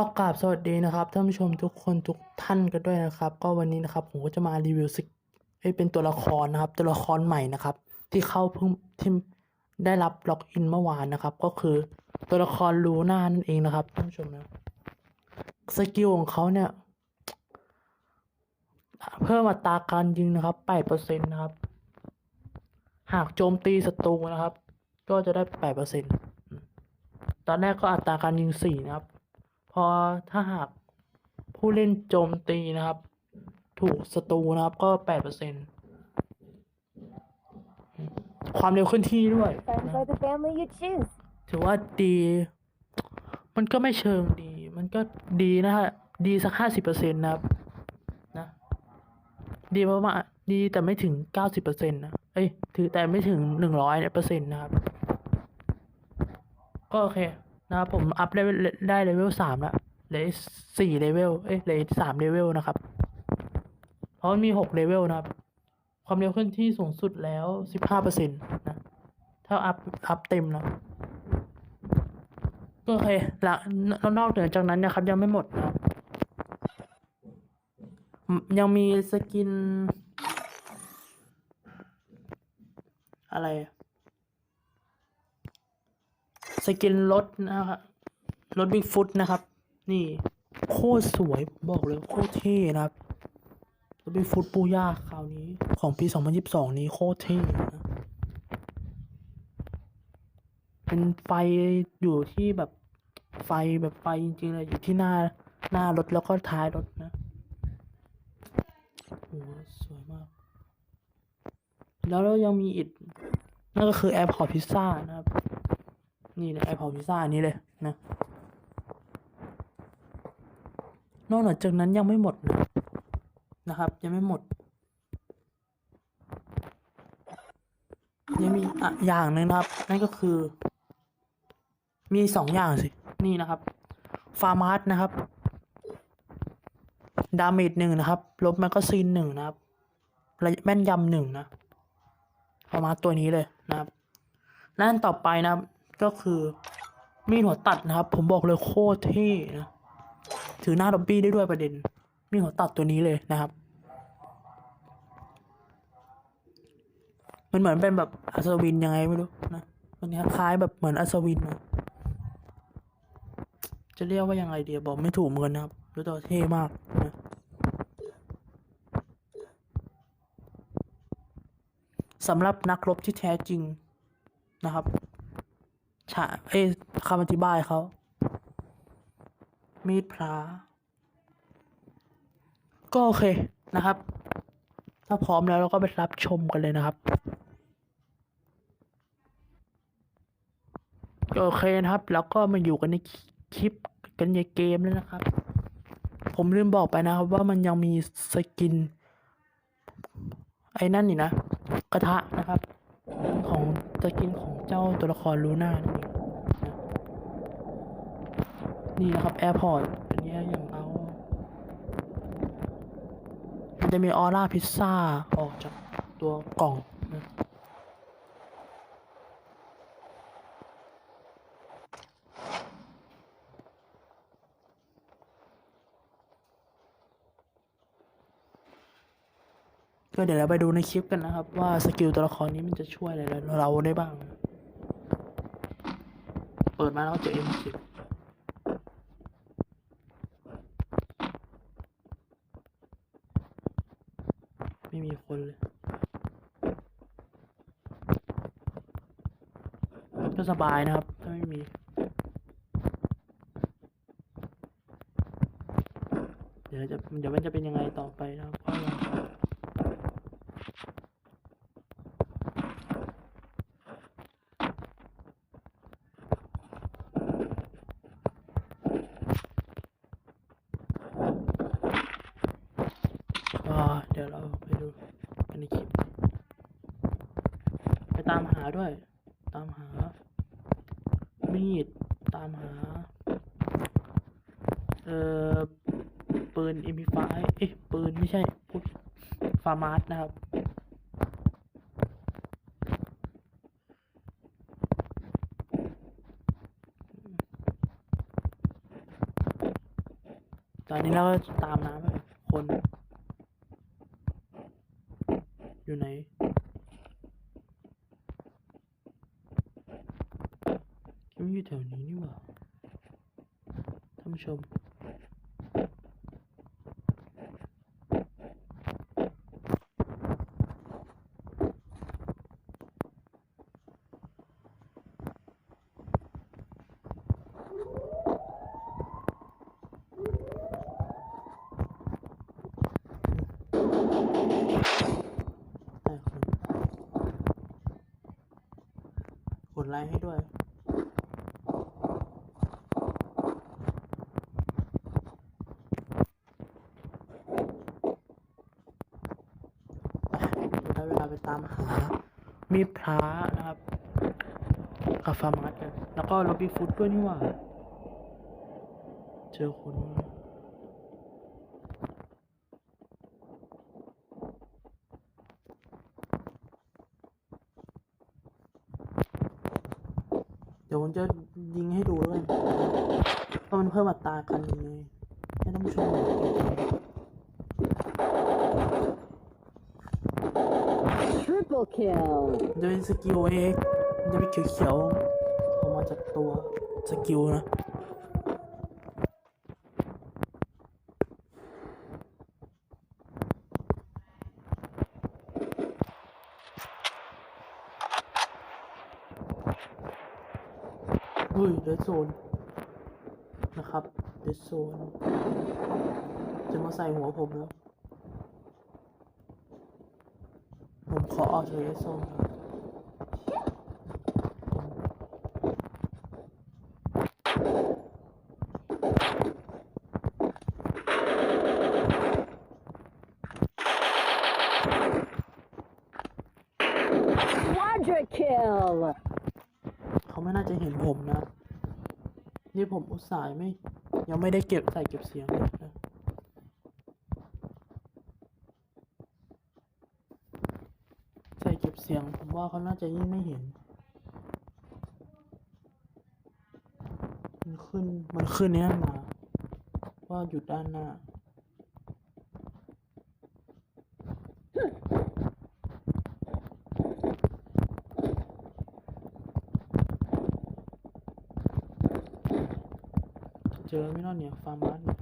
ก็กราบสวัสดีนะครับท่านผู้ชมทุกคนทุกท่านกันด้วยนะครับ ก็วันนี้นะครับผมก็จะมารีวิวสกเอ้เป็นตัวละครนะครับ ตัวละครใหม่นะครับ ที่เข้าเพิ่งที่ได้รับล็อกอินเมื่อวานนะครับ ก็คือตัวละครลูน่านั่นเองนะครับท่านผู้ชมนะสกิลของเขาเนี่ยเพิ่มอัตราการยิงนะครับแปดเปอร์เซ็นต์นะครับ หากโจมตีศัตรูนะครับ ก็จะได้แปดเปอร์เซ็นต์ตอนแรกก็อัตราการยิงสี่นะครับ อถ้าหากผู้เล่นโจมตีนะครับ ถูกศัตรูนะครับก็แปดเปอร์เซ็นต์ความเร็วเคลื่อนที่ด้วย Find นะ by the family you choose. ถือว่าดี มันก็ไม่เชิงดี มันก็ดีนะฮะ ดีสักห้าสิบเปอร์เซ็นต์นะครับ นะ ดีประมาณดีแต่ไม่ถึงเก้าสิบเปอร์เซ็นต์นะ เอ้ย ถือแต่ไม่ถึงหนึ่งร้อยเปอร์เซ็นต์นะครับ ก็โอเค นะครับผมอัพได้ได้เลเวลสามละเลือสี่เลเวลเอ้ยเลือสามเลเวลนะครับ เพราะมันมีหกเลเวลนะครับ ความเร็วเคลื่อนที่สูงสุดแล้วสิบห้าเปอร์เซ็นต์นะถ้าอัพอัพเต็มนะก็โอเคละนนอกเหนือจากนั้นนะครับ ยังไม่หมดนะครับ ยังมีสกิน อะไร สกินรถนะครับรถบิ๊กฟุตนะครับ นี่โคตรสวยบอกเลยโคตรเท่นะครับรถบิ๊กฟุตปูย่าคราวนี้ ของปี 2022 นี้โคตรเท่นะเป็นไฟอยู่ที่แบบไฟแบบไฟจริงๆเลยอยู่ที่หน้าหน้ารถแล้วก็ท้ายรถนะโอ้สวยมาก แล้วเรายังมีอีกนั่นก็คือแอร์พอร์ตพิซซ่านะครับ นี่เลยแอพอร์ตพิซซ่าอันนี้เลยนะ นอกจากนั้นยังไม่หมดนะนะครับ ยังไม่หมด ยังมีอะอย่างหนึ่งนะครับ นั่นก็คือ มีสองอย่างสิ นี่นะครับฟาร์มาร์นะครับ ดาเมจหนึ่งนะครับ ลบแมกกาซีนหนึ่งนะครับแม่นยำหนึ่งนะฟาร์มาร์ตัวนี้เลยนะครับ และอันต่อไปนะครับ ก็คือมีหัวตัดนะครับ ผมบอกเลยโคตรเท่นะ ถือหน้าด็อบบี้ได้ด้วยประเด็น มีหัวตัดตัวนี้เลยนะครับ มันเหมือนเป็นแบบอัศวินยังไงไม่รู้นะ มันคล้ายแบบเหมือนอัศวินนะจะเรียกว่ายังไงเดียบอกไม่ถูกเหมือนกันนะครับรู้ตัวเท่มากนะสำหรับนักรบที่แท้จริงนะครับ ฉะเอ้คำอธิบายเขา มีดพระก็โอเคนะครับ ถ้าพร้อมแล้วเราก็ไปรับชมกันเลยนะครับ ก็โอเคนะครับ แล้วก็มาอยู่กันในคลิปกันในเกมแล้วนะครับ ผมลืมบอกไปนะครับ ว่ามันยังมีสกิน ไอ้นั่นนี่นะ กระทะนะครับ ของสกินของ เจ้าตัวละครลูน่านี่นี่นะครับแอร์พอร์ตอันนี้อย่างเอามันจะมีออร่าพิซซ่าออกจากตัวกล่องนะก็เดี๋ยวเราไปดูในคลิปกันนะครับ ว่าสกิลตัวละครนี้มันจะช่วยอะไรเราได้บ้าง เปิดมาแล้วเจอเอ็มสิบไม่มีคนเลยก็สบายนะครับ ถ้าไม่มีเดี๋ยวจะเดี๋ยวมันจะเป็นยังไงต่อไปนะครับเพราะว่า ก็เดี๋ยวเราไปดูกันในคลิป ไปตามหา ด้วย ตามหา มีด ตามหา เอ่อ ปืน MP5 เอ๊ะ ปืนไม่ใช่พูดฟาร์มาร์นะครับตอนนี้เราก็ตามน้ำคน อยู่ไหน คิดว่า อยู่แถวนี้นี่หว่าท่านผู้ชมได้คนกดไลค์ให้ด้วย ไปได้เวลาไปตามหา มีพระนะครับกับฟาร์มัสกัน แล้วก็ล็อบบี้ฟุตด้วยนี่ว่า เจอคนเดี๋ยวผมจะยิงให้ดูด้วยว่ามันเพิ่มอัตราการยิงไงให้ท่านผู้ชม Triple kill. จะเป็นสกิลเองจะเป็นเขียวๆออกมาจากตัวสกิลนะเฮ้ยเดดโซนนะครับเดดโซนจะมาใส่หัวผมแล้ว ผม ขอออกจากเดดโซนครับ Quadra kill. เขาไม่น่าจะเห็นผมนะ นี่ผมอุตส่าห์ไม่ ยังไม่ได้เก็บใส่เก็บเสียงเลยนะ ใเสียงผมว่าเขาน่าจะยิ่งไม่เห็น มันขึ้น มันขึ้นเนี้ยมา ว่าอยู่ด้านหน้า เจอไม่นอนเนี่ย ฟาร์มาสเนี่ย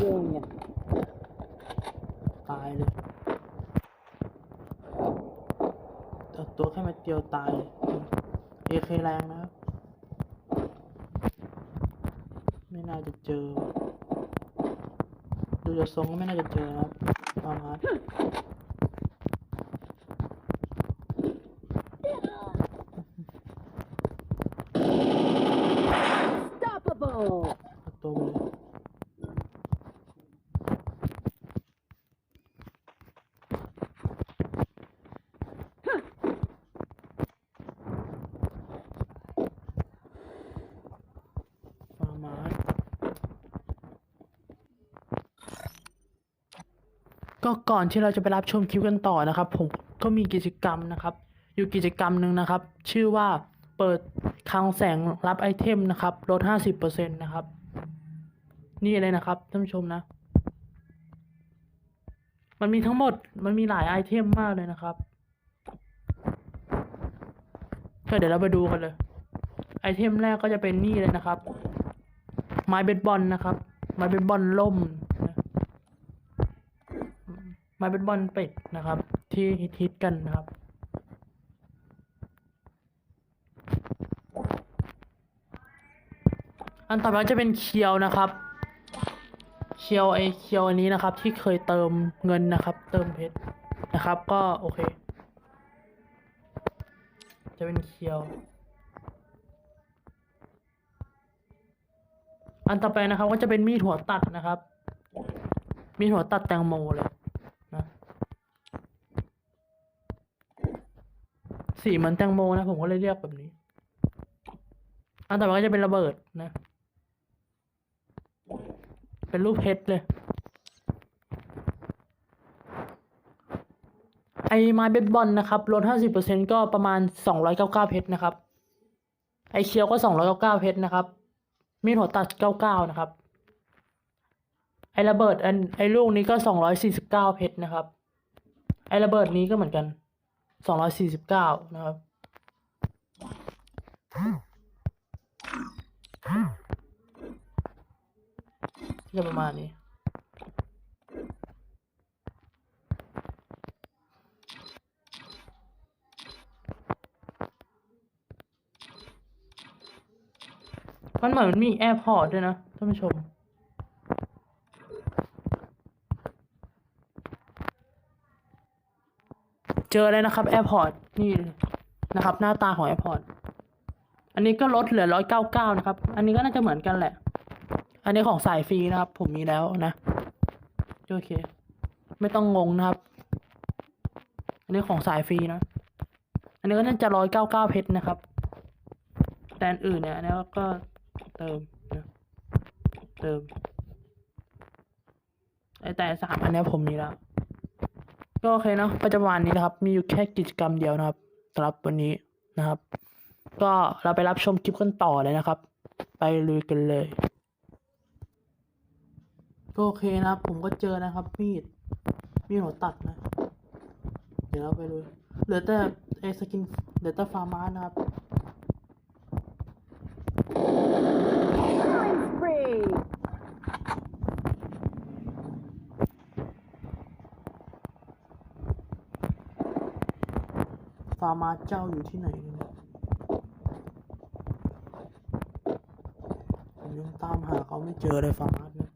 Dominating. ตายเลยแต่ตัวแค่เม็ ดเดียวตายเอเคแรงนะครับ ไม่น่าจะเจอ ดูจากทรงก็ไม่น่าจะเจอครับประมาณ Stoppable. เอาตัวไปเลยฟาร์มาสก็ก่ อนที่เราจะไปรับชมคลิปกันต่อนะครับ ผมก็มีกิจกรรมนะครับ อยู่กิจกรรมหนึ่งนะครับ ชื่อว่าเปิดคลังแสงรับไอเทมนะครับลด50%นะครับ นี่เลยนะครับท่านผู้ชมนะ มันมีทั้งหมดมันมีหลายไอเทมมากเลยนะครับก็เดี๋ยวเราไปดูกันเลย ไอเทมแรกก็จะเป็นนี่เลยนะครับ ไม้เบสบอลนะครับ ไม้เบสบอลล่ม ไม้เบสบอลเป็ดนะครับ ที่ฮิตๆกันนะครับอันต่อไปจะเป็นเคียวนะครับ เคียวไอเคียวอันนี้นะครับ ที่เคยเติมเงินนะครับ เติมเพชรนะครับ ก็โอเค จะเป็นเคียว อันต่อไปนะครับ ก็จะเป็นมีดหัวตัดนะครับ มีดหัวตัดแตงโมเลย สีเหมือนแตงโมนะผมก็เลยเรียกแบบนี้ อันต่อไปก็จะเป็นระเบิดนะ เป็นรูปเพชรเลย ไอ้ไม้เบสบอลนะครับลดห้าสิบเปอร์เซ็นก็ประมาณสองร้อยเก้าเก้าเพชรนะครับ ไอ้เคียวก็สองร้อยเก้าเก้าเพชรนะครับ มีหัวตัดเก้าเก้านะครับ ไอ้ระเบิดอันไอ้ลูกนี้ก็สองร้อยสี่สิบเก้าเพชรนะครับ ไอ้ระเบิดนี้ก็เหมือนกัน สองร้อยสี่สิบเก้านะครับ จะประมาณนี้ มันเหมือนมีแอร์พอร์ตด้วยนะท่านผู้ชม เจอเลยนะครับแอร์พอร์ตนี่นะครับ หน้าตาของแอร์พอร์ตอันนี้ก็ลดเหลือร้อยเก้าเก้านะครับ อันนี้ก็น่าจะเหมือนกันแหละ อันนี้ของสายฟรีนะครับ ผมมีแล้วนะโอเค ไม่ต้องงงนะครับ อันนี้ของสายฟรีนะ อันนี้ก็น่าจะร้อยเก้าเก้าเพชรนะครับแต่อันอื่นเนี่ยอันนี้ก็เติมนะเติมไอแต่สามอันนี้ผมมีแล้ว ก็โอเคเนาะปัจจุบันนี้นะครับ มีอยู่แค่กิจกรรมเดียวนะครับสำหรับวันนี้นะครับ ก็เราไปรับชมคลิปกันต่อเลยนะครับ ไปลุยกันเลยก็โอเคนะครับ ผมก็เจอนะครับ มีดมีดหัวตัดนะ เดี๋ยวเราไปลุยเหลือแต่ไอสกินเหลือแต่ฟาร์มานะครับ ฟาร์มาเจ้าอยู่ที่ไหนเนี่ยผมยังตามหาเขาไม่เจอเลยฟาร์มาสเนี่ย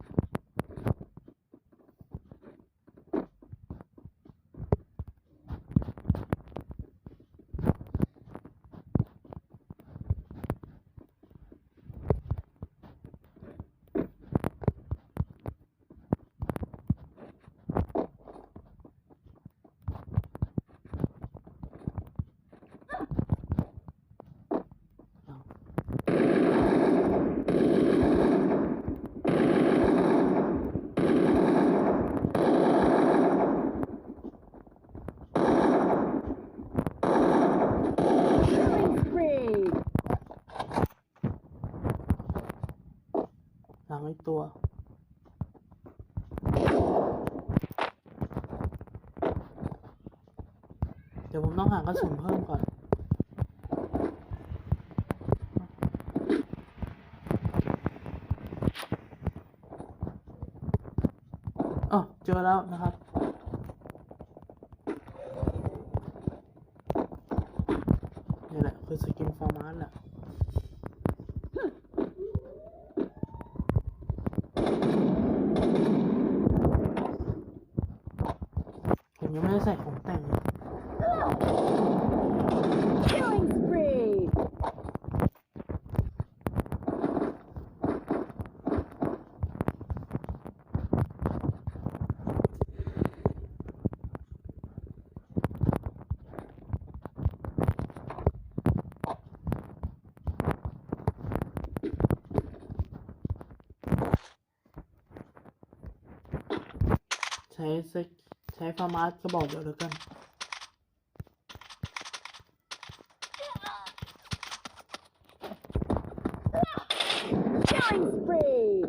Killing spree. หลังไอ้ ตัว เดี๋ยวผมต้องหากระสุนเพิ่มก่อนอ๋อเจอแล้วนะครับนี่แหละคือสกินฟอร์มาสแหละ ผมยังไม่ได้ใส่ของแต่งเลย Killing spree. ใช้สกใช้ฟาร์มาสก็บอกเดี๋ยวแล้วกัน Killing spree.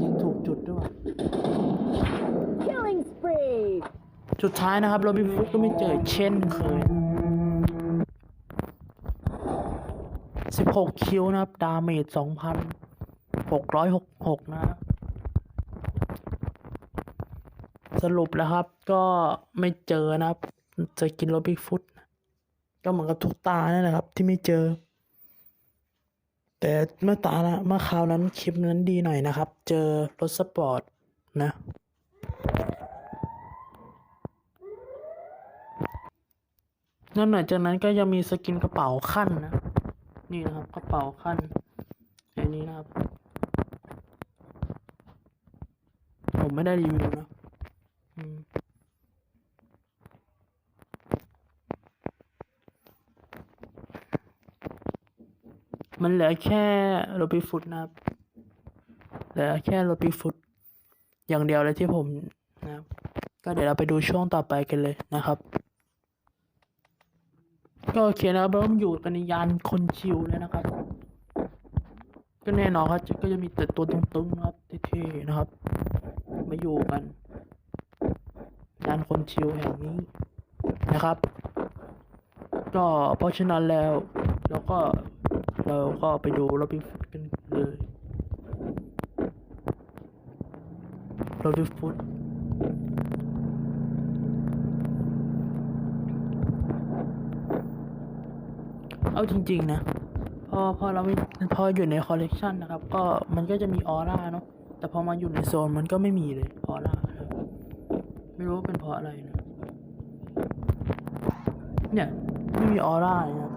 ยิงถูกจุดด้วยว่ะ Killing spree. สุด ท้ายนะครับโรบินฟุตก็ไม่เจอเช่นเคยสิบหกคิวนะครับ ดาเมจสองพันหกร้อยหกหกนะ สรุปแล้วครับ ก็ไม่เจอนะครับ จะกินโรบินฟุต ก็เหมือนกับทุกตานั่นแหละครับ ที่ไม่เจอ แต่เมื่อตาละเมื่อคราวนั้นคลิปนั้นดีหน่อยนะครับ เจอรถสปอร์ตนะ นอกจากนั้นก็ยังมีสกินกระเป๋าขั้นนะ นี่นะครับกระเป๋าขั้นอันนี้นะครับ ผมไม่ได้รีวิวนะมันเหลือแค่โรบิฟุตนะครับ เหลือแค่โรบิฟุตอย่างเดียวเลยที่ผมนะครับ ก็เดี๋ยวเราไปดูช่วงต่อไปกันเลยนะครับ ก็โอเคนะครับเราอยู่กันในยานคนชิวเลยนะครับ ก็แน่นอนครับก็จะมีแต่ตัวตึงๆนะครับเท่ๆนะครับ มาอยู่กันยานคนชิวแห่งนี้นะครับ ก็เพราะฉะนั้นแล้วเราก็เราก็ไปดูโรบินฟุตกันเลยโรบินฟุต เอาจริง ๆ นะ พอพอเราพออยู่ในคอลเลกชันนะครับ ก็มันก็จะมีออร่าเนาะแต่พอมาอยู่ในโซนมันก็ไม่มีเลยออร่าครับไม่รู้ว่าเป็นเพราะอะไรนะเนี่ยไม่มีออร่าเลยนะ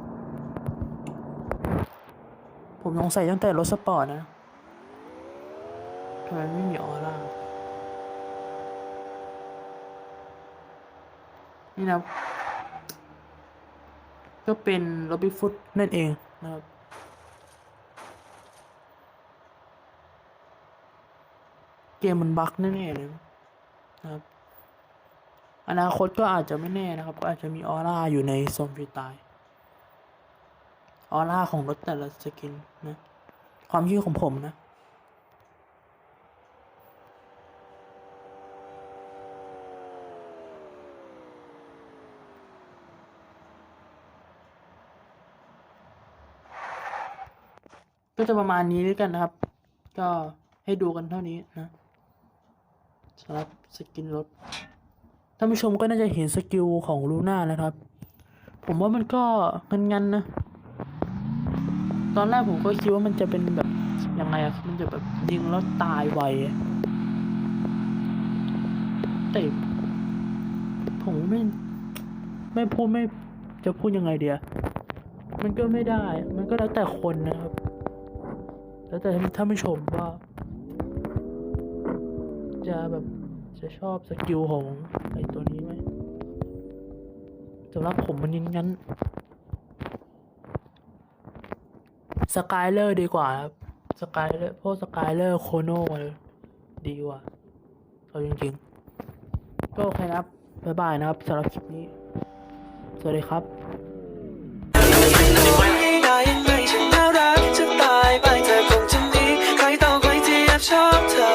ผมสงสัยตั้งแต่รถสปอร์ตนะทำไมไม่มีออร่านี่นะ ก็เป็นโรบิฟุตนั่นเองนะครับเกมมันบั๊กแน่ๆเลยนะครับ อนาคตก็อาจจะไม่แน่นะครับ ก็อาจจะมีออร่าอยู่ในโซนฟีตล์ออร่าของรถแต่ละสกินนะ ความคิดของผมนะ ก็จะประมาณนี้ด้วยกันนะครับ ก็ให้ดูกันเท่านี้นะสำหรับสกินรถท่านผู้ชมก็น่าจะเห็นสกิลของลูน่านะครับ ผมว่ามันก็เงันๆนนะ ตอนแรกผมก็คิดว่ามันจะเป็นแบบยังไงอะมันจะแบบยิงแล้วตายไวแต่ผมไม่ไม่พูดไม่จะพูดยังไงเดียมันก็ไม่ได้ มันก็แล้วแต่คนนะครับ แล้วแต่ถ้าไม่ชมว่า จะแบบจะชอบสกิลของไอตัวนี้ไหมสำหรับผมมันยังงั้นสกายเลอร์ดีกว่าครับสกายเลอร์เพราะสกายเลอร์โคโน่ดีกว่าเอาจริงๆ ก็โอเคนะครับบ๊ายบายนะครับสำหรับคลิปนี้ สวัสดีครับ top, top.